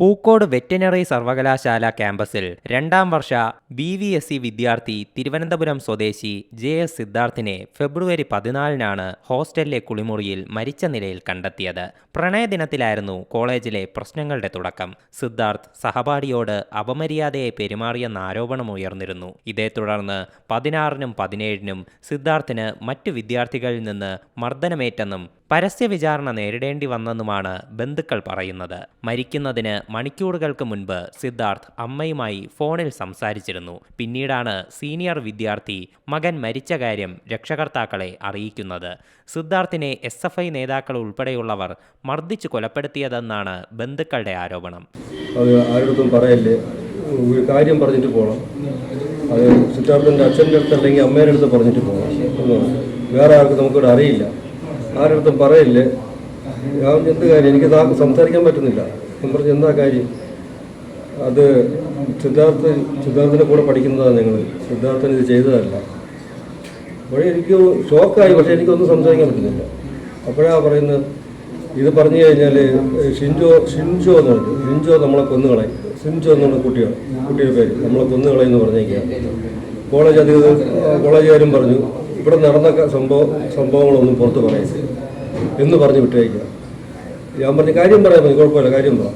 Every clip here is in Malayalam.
പൂക്കോട് വെറ്റിനറി സർവകലാശാല ക്യാമ്പസിൽ രണ്ടാം വർഷ ബി വി എസ് സി വിദ്യാർത്ഥി തിരുവനന്തപുരം സ്വദേശി ജെ എസ് സിദ്ധാർത്ഥിനെ ഫെബ്രുവരി പതിനാലിനാണ് ഹോസ്റ്റലിലെ കുളിമുറിയിൽ മരിച്ച നിലയിൽ കണ്ടെത്തിയത്. പ്രണയദിനത്തിലായിരുന്നു കോളേജിലെ പ്രശ്നങ്ങളുടെ തുടക്കം. സിദ്ധാർത്ഥ് സഹപാഠിയോട് അപമര്യാദയെ പെരുമാറിയെന്ന ആരോപണം ഉയർന്നിരുന്നു. ഇതേ തുടർന്ന് പതിനാറിനും പതിനേഴിനും സിദ്ധാർത്ഥിന് മറ്റു വിദ്യാർത്ഥികളിൽ നിന്ന് മർദ്ദനമേറ്റെന്നും പരസ്യ വിചാരണ നേരിടേണ്ടി വന്നെന്നുമാണ് ബന്ധുക്കൾ പറയുന്നത്. മരിക്കുന്നതിന് മണിക്കൂറുകൾക്ക് മുൻപ് സിദ്ധാർത്ഥ് അമ്മയുമായി ഫോണിൽ സംസാരിച്ചിരുന്നു. പിന്നീടാണ് സീനിയർ വിദ്യാർത്ഥി മകൻ മരിച്ച കാര്യം രക്ഷകർത്താക്കളെ അറിയിക്കുന്നത്. സിദ്ധാർത്ഥിനെ എസ് എഫ് ഐ നേതാക്കൾ ഉൾപ്പെടെയുള്ളവർ മർദ്ദിച്ചു കൊലപ്പെടുത്തിയതെന്നാണ് ബന്ധുക്കളുടെ ആരോപണം. ഒരു കാര്യം പറഞ്ഞിട്ട് പോകണം അത് സിദ്ധാർത്ഥന്റെ അച്ഛന്റെ അടുത്ത് അല്ലെങ്കിൽ അടുത്ത് പറഞ്ഞിട്ട് പോകണം വേറെ ആർക്കും നമുക്കിവിടെ അറിയില്ല. ആരുടെ പറയല്ലേ? ഞാൻ എന്ത് കാര്യം? എനിക്ക് സംസാരിക്കാൻ പറ്റുന്നില്ല. ഞാൻ പറഞ്ഞു എന്താ കാര്യം? അത് സിദ്ധാർത്ഥ സിദ്ധാർത്ഥിന്റെ കൂടെ പഠിക്കുന്നതാണ് ഞങ്ങൾ സിദ്ധാർത്ഥൻ ഇത് ചെയ്തതല്ല. അപ്പോഴേ എനിക്ക് ഷോക്കായി. പക്ഷേ എനിക്കൊന്നും സംസാരിക്കാൻ പറ്റുന്നില്ല. അപ്പോഴാണ് പറയുന്നത് ഇത് പറഞ്ഞു കഴിഞ്ഞാൽ ഷിൻജോ ഷിൻജോ എന്നുണ്ട് ഷിൻജോ നമ്മളെ കൊന്നുകളയും ഷിൻജോ എന്നുള്ള കുട്ടിയാണ്. കുട്ടിയുടെ പേര്. നമ്മളെ കൊന്നുകളയും എന്ന് പറഞ്ഞേക്കാം. കോളേജ് അധികൃതർ കോളേജുകാരും പറഞ്ഞു ഇവിടെ നടന്ന സംഭവം സംഭവങ്ങളൊന്നും പുറത്ത് പറയരുത്. എന്ന് പറഞ്ഞ് വിട്ടേക്കുക. ഞാൻ പറഞ്ഞ കാര്യം പറയാൻ മതി കുഴപ്പമില്ല കാര്യം പറ.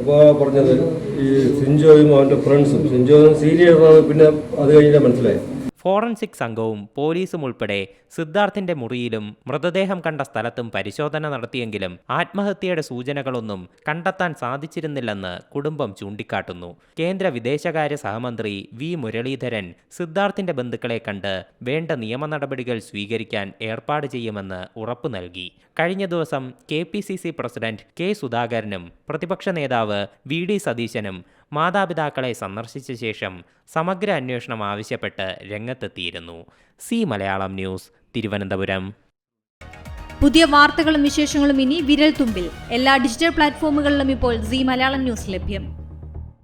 അപ്പോൾ പറഞ്ഞത് ഈ സിൻജോയും അവന്റെ ഫ്രണ്ട്സും സിൻജോ സീനിയർ പിന്നെ അത് കഴിഞ്ഞാൽ മനസ്സിലായി ഫോറൻസിക് സംഘവും പോലീസും ഉൾപ്പെടെ സിദ്ധാർത്ഥിന്റെ മുറിയിലും മൃതദേഹം കണ്ട സ്ഥലത്തും പരിശോധന നടത്തിയെങ്കിലും ആത്മഹത്യയുടെ സൂചനകളൊന്നും കണ്ടെത്താൻ സാധിച്ചിരുന്നില്ലെന്ന് കുടുംബം ചൂണ്ടിക്കാട്ടുന്നു. കേന്ദ്ര വിദേശകാര്യ സഹമന്ത്രി വി. മുരളീധരൻ സിദ്ധാർത്ഥിന്റെ ബന്ധുക്കളെ കണ്ട് വേണ്ട നിയമ നടപടികൾ സ്വീകരിക്കാൻ ഏർപ്പാട് ചെയ്യുമെന്ന് ഉറപ്പു നൽകി. കഴിഞ്ഞ ദിവസം കെ പ്രസിഡന്റ് കെ സുധാകരനും പ്രതിപക്ഷ നേതാവ് വി ഡി സതീശനും മാതാപിതാക്കളെ സന്ദർശിച്ച ശേഷം സമഗ്ര അന്വേഷണം ആവശ്യപ്പെട്ട് രംഗത്തെത്തിയിരുന്നു. സി മലയാളം ന്യൂസ് തിരുവനന്തപുരം. പുതിയ വാർത്തകളും വിശേഷങ്ങളും ഇനി വിരൽ തുമ്പിൽ എല്ലാ ഡിജിറ്റൽ പ്ലാറ്റ്ഫോമുകളിലും ഇപ്പോൾ സി മലയാളം ന്യൂസ് ലഭ്യം.